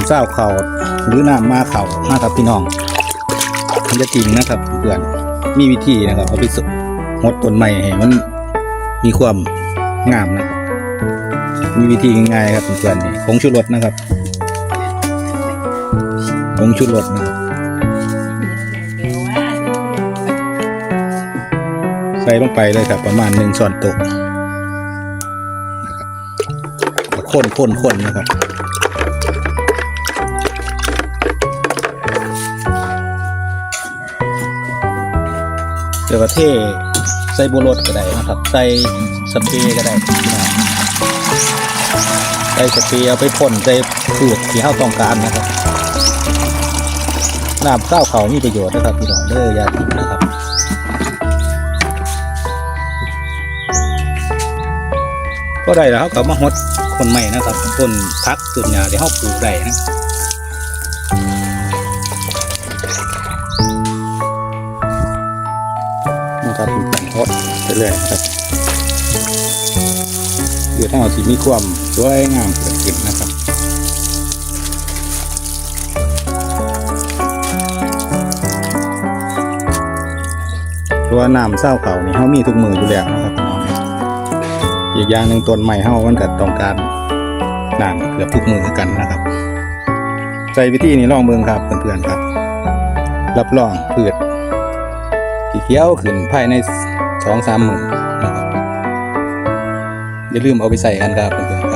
ำเจ้าเขาหรือน้ำมาเขานะครับพี่น้องมันจะจริงนะครับเพื่อนมีวิธีนะครับเอาไปสหดต้นไม้ให้มันมีความงามนะครับมีวิธีง่ายๆครับเพื่อนนี่ผงชูรสนะครับผงชูรสนะครับใส่ลงไปเลยครับ ประมาณหนึ่งช้อนโต๊ะคนคนคนนะครับ เดี๋ยวก็เทใส่บัวรดก็ได้นะครับ ใส่สเปรย์ก็ได้นะใส่สเปรย์เอาไปพ่นใส่พืชที่เราต้องการนะครับน้ำข้าวเขามีประโยชน์นะครับพี่น้องเด้ออยาทิ้งนะครับก็ได้แล้วเขาก็มาหดคนใหม่นะครับต้นพักต้นหญ้าที่เขาปลูกได้นะ นะครับเป็นการทอดไปเรื่อยครับเดี๋ยวถ้าเราสิมีความสวยงามเกิดขึ้นนะครับตัวน้ำเศร้าเขานี่เขามีทุกมืออยู่แล้วนะครับน้องอีกอย่างหนึ่งต้นใหม่เขามันก็ต้องการน้ำเกือบทุกมือกันนะครับใส่วิธีนี้ลองเบิ่งครับเพื่อนๆครับ รับรองพืช สีเขียวขึ้นภายในสองสามหมื่นนะครับอย่าลืมเอาไปใส่กันครับเพื่อนๆครับ